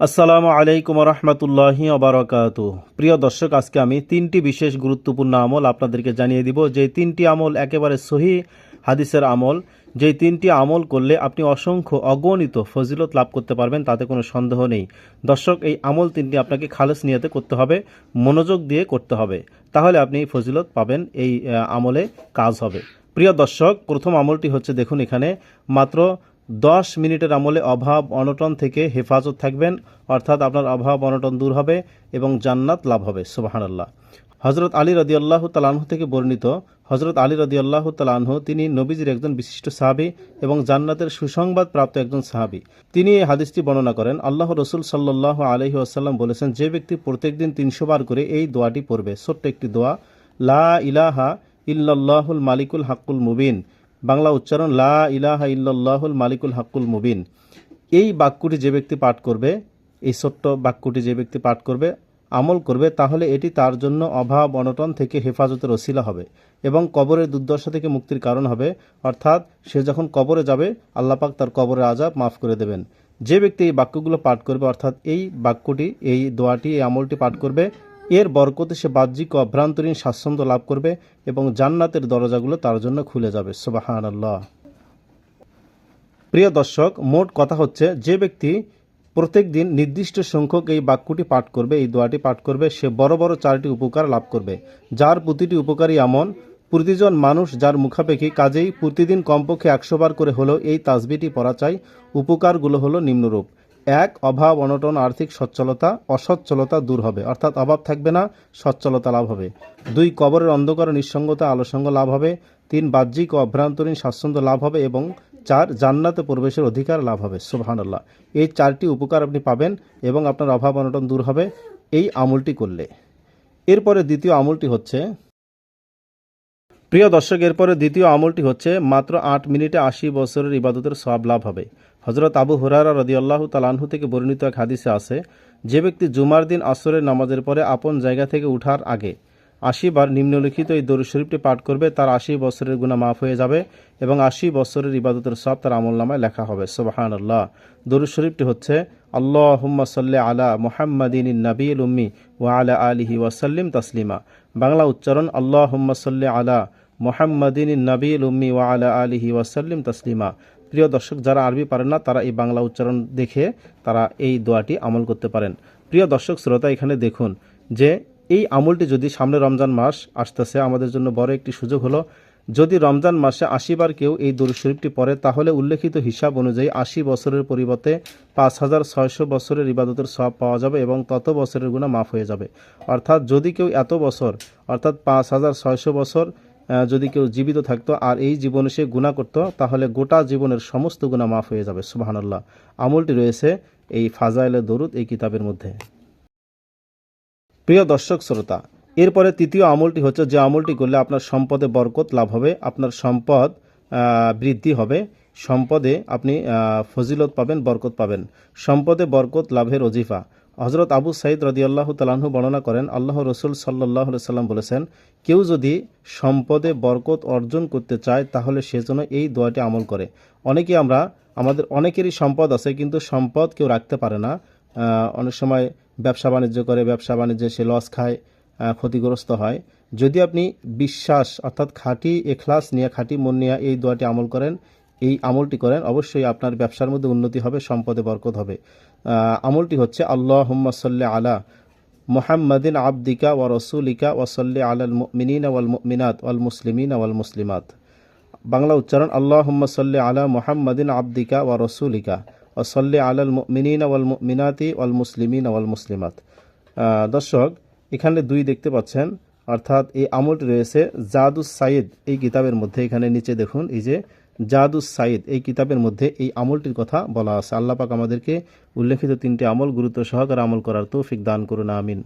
আসসালামু আলাইকুম রহমতুল্লাহি অবরাকাত প্রিয় দর্শক, আজকে আমি তিনটি বিশেষ গুরুত্বপূর্ণ আমল আপনাদেরকে জানিয়ে দিব। যে তিনটি আমল একেবারে সহি হাদিসের আমল, যেই তিনটি আমল করলে আপনি অসংখ্য অগণিত ফজিলত লাভ করতে পারবেন, তাতে কোনো সন্দেহ নেই। দর্শক, এই আমল তিনটি আপনাকে খালেস নিয়তে করতে হবে, মনোযোগ দিয়ে করতে হবে। তাহলে আপনি এই ফজিলত পাবেন, এই আমলে কাজ হবে। প্রিয় দর্শক, প্রথম আমলটি হচ্ছে দেখুন এখানে, মাত্র দশ মিনিটের আমলে অভাব অনটন থেকে হেফাজত থাকবেন, অর্থাৎ আপনার অভাব অনটন দূর হবে এবং জান্নাত লাভ হবে, সুবাহানাল্লাহ। হজরত আলী রদি আল্লাহ তালাহ থেকে বর্ণিত হজরত আলী রদি আল্লাহ তালাহ তিনি নবীজির একজন বিশিষ্ট সাহাবি এবং জান্নাতের সুসংবাদ প্রাপ্ত একজন সাহাবি। তিনি এই হাদিসটি বর্ণনা করেন আল্লাহ রসুল সাল্লাহ আলহি আসাল্লাম বলেছেন, যে ব্যক্তি প্রত্যেকদিন তিনশো বার করে এই দোয়াটি পড়বে, ছোট্ট একটি দোয়া, লা ইলাহা ইল্লাল্লাহুল মালিকুল হাক্কুল মুবিন। বাংলা উচ্চারণ, লা ইলাহা ইল্লাল্লাহুল মালিকুল হাক্কুল মুবিন। এই বাক্যটি যে ব্যক্তি পাঠ করবে, এই ছোট্ট বাক্যটি যে ব্যক্তি পাঠ করবে, আমল করবে, তাহলে এটি তার জন্য অভাব, অনটন থেকে হেফাজতের ওসিলা হবে এবং কবরের দুর্দশা থেকে মুক্তির কারণ হবে। অর্থাৎ সে যখন কবরে যাবে আল্লাপাক তার কবরের আজাব মাফ করে দেবেন। যে ব্যক্তি এই বাক্যগুলো পাঠ করবে, অর্থাৎ এই বাক্যটি, এই দোয়াটি, এই আমলটি পাঠ করবে এর বরকতে সে বাহ্যিক ও অভ্রান্তরীণ স্বাচ্ছন্দ্য লাভ করবে এবং জান্নাতের দরজাগুলো তার জন্য খুলে যাবে। সুবাহান প্রিয় দর্শক, মোট কথা হচ্ছে যে ব্যক্তি প্রত্যেক দিন নির্দিষ্ট সংখ্যক এই বাক্যটি পাঠ করবে, এই দোয়াটি পাঠ করবে, সে বড় বড় চারটি উপকার লাভ করবে। যার প্রতিটি উপকারী এমন, প্রতিজন মানুষ যার মুখাপেক্ষি কাজেই প্রতিদিন কমপক্ষে একশো বার করে হলেও এই তাজবিটি পড়া চাই, উপকারগুলো হলো নিম্নরূপ। এক, অভাব, অনটন, আর্থিক সচ্ছলতা, অসচ্ছলতা দূর হবে। অর্থাৎ অভাব থাকবে না, সচ্ছলতা লাভ হবে। দুই, কবরের অন্ধকার নিঃসঙ্গতা, আলোসঙ্গ লাভ হবে। তিন, বাহ্যিক ও অভ্রান্তরীণ স্বাচ্ছন্দ্য লাভ হবে এবং চার, জান্নাতে প্রবেশের অধিকার লাভ হবে। সুবহানাল্লাহ। এই চারটি উপকার আপনি পাবেন এবং আপনার অভাব, অনটন দূর হবে। এই আমলটি করলে। এরপরে দ্বিতীয় আমলটি হচ্ছে, প্রিয় দর্শক, এরপরে দ্বিতীয় আমলটি হচ্ছে, মাত্র আট মিনিটে আশি বছরের ইবাদতের সব লাভ হবে। হজরত আবু হুরারা রদিয়াল্লাহ তালাহু থেকে বর্ণিত এক হাদিসে আছে, যে ব্যক্তি জুমার দিন আসরের নামাজের পরে আপন জায়গা থেকে উঠার আগে আশি বার নিম্নলিখিত এই দরুদ শরীফটি পাঠ করবে, তার আশি বছরের গুণা মাফ হয়ে যাবে এবং আশি বছরের ইবাদতের সব তার আমল নামায় লেখা হবে। সুবাহান আল্লাহ দরুদ শরীফটি হচ্ছে আল্লাহ হুম্মা আলা মোহাম্মদিন নবীল উম্মি ওয়া আলা আলিহি ওয়াসাল্লিম তাসলিমা। বাংলা উচ্চারণ আল্লাহ হুম্মা আলা মোহাম্মদিন নবীল উম্মি ওয়া আলা আলিহি ওয়াসাল্লিম তাসলিমা। প্রিয় দর্শক, যারা আরবি পারেন না, তারা এই বাংলা উচ্চারণ দেখে তারা এই দোয়াটি আমল করতে পারেন। প্রিয় দর্শক, শ্রোতা এখানে দেখুন যে এই আমলটি যদি সামনে রমজান মাস আসতেছে, আমাদের জন্য বড় একটি সুযোগ হলো, যদি রমজান মাসে আশিবার কেউ এই দরুদ শরীফটি পড়ে, তাহলে উল্লেখিত হিসাব অনুযায়ী আশি বছরের পরিবর্তে পাঁচ হাজার ছয়শো বছরের ইবাদতের সব পাওয়া যাবে এবং তত বছরের গুণা মাফ হয়ে যাবে। অর্থাৎ যদি কেউ এত বছর, অর্থাৎ পাঁচ হাজার ছয়শো বছর যদি কেউ জীবিত থাকতো আর এই জীবনে সে গুণা করতো, তাহলে গোটা জীবনের সমস্ত গুণা মাফ হয়ে যাবে। সুবাহানাল্লাহ। আমলটি রয়েছে এই ফাজাইলে দরুদ এই কিতাবের মধ্যে। প্রিয় দর্শক, শ্রোতা, এরপরে তৃতীয় আমলটি হচ্ছে যে আমলটি করলে আপনার সম্পদে বরকত লাভ হবে, আপনার সম্পদ বৃদ্ধি হবে, সম্পদে আপনি ফজিলত পাবেন, বরকত পাবেন। সম্পদে বরকত লাভের অজিফা। হজরত আবু সাইদ রদিয়াল্লাহ তালাহু বর্ণনা করেন, আল্লাহ রসুল সাল্লাহ সাল্লাম বলেছেন, কেউ যদি সম্পদে বরকত অর্জন করতে চায়, তাহলে সেজন্য এই দোয়াটি আমল করে। অনেকে আমরা, আমাদের অনেকেরই সম্পদ আছে, কিন্তু সম্পদ কেউ রাখতে পারে না। অনেক সময় ব্যবসা বাণিজ্য করে, ব্যবসা বাণিজ্যে সে লস খায় ক্ষতিগ্রস্ত হয়। যদি আপনি বিশ্বাস, অর্থাৎ খাঁটি এখলাস নিয়ে, খাঁটি মন নিয়ে এই দোয়াটি আমল করেন এই আমলটি করেন, অবশ্যই আপনার ব্যবসার মধ্যে উন্নতি হবে, সম্পদে বরকত হবে। আমলটি হচ্ছে আল্লাহ সাল্লি আলা মোহাম্মদিন আবদিকা ওয়া রসুলিকা ওয়াসল্লি আলাল মিনিন ওয়াল মিনাত ওয়াল মুসলিমিন ওয়াল মুসলিমাত। বাংলা উচ্চারণ আল্লাহ সাল্লি আলা মোহাম্মদিন আবদিকা ওয়া রসুলিকা ওসল্লি আলাল মিনিন ওয়াল মিনাতি ওয়াল মুসলিমিন ওয়াল মুসলিমাত। দর্শক, এখানে দুই দেখতে পাচ্ছেন অর্থাৎ এই আমলটি রয়েছে জাদুস সাইদ এই কিতাবের মধ্যে এখানে নিচে দেখুন, এই যে জাদুস সাইদ এই কিতাবের মধ্যে এই আমলটির কথা বলা আছে। আল্লাপাক আমাদেরকে উল্লেখিত তিনটি আমল গুরুত্ব সহকারে আমল করার তৌফিক দান করুন, আমিন।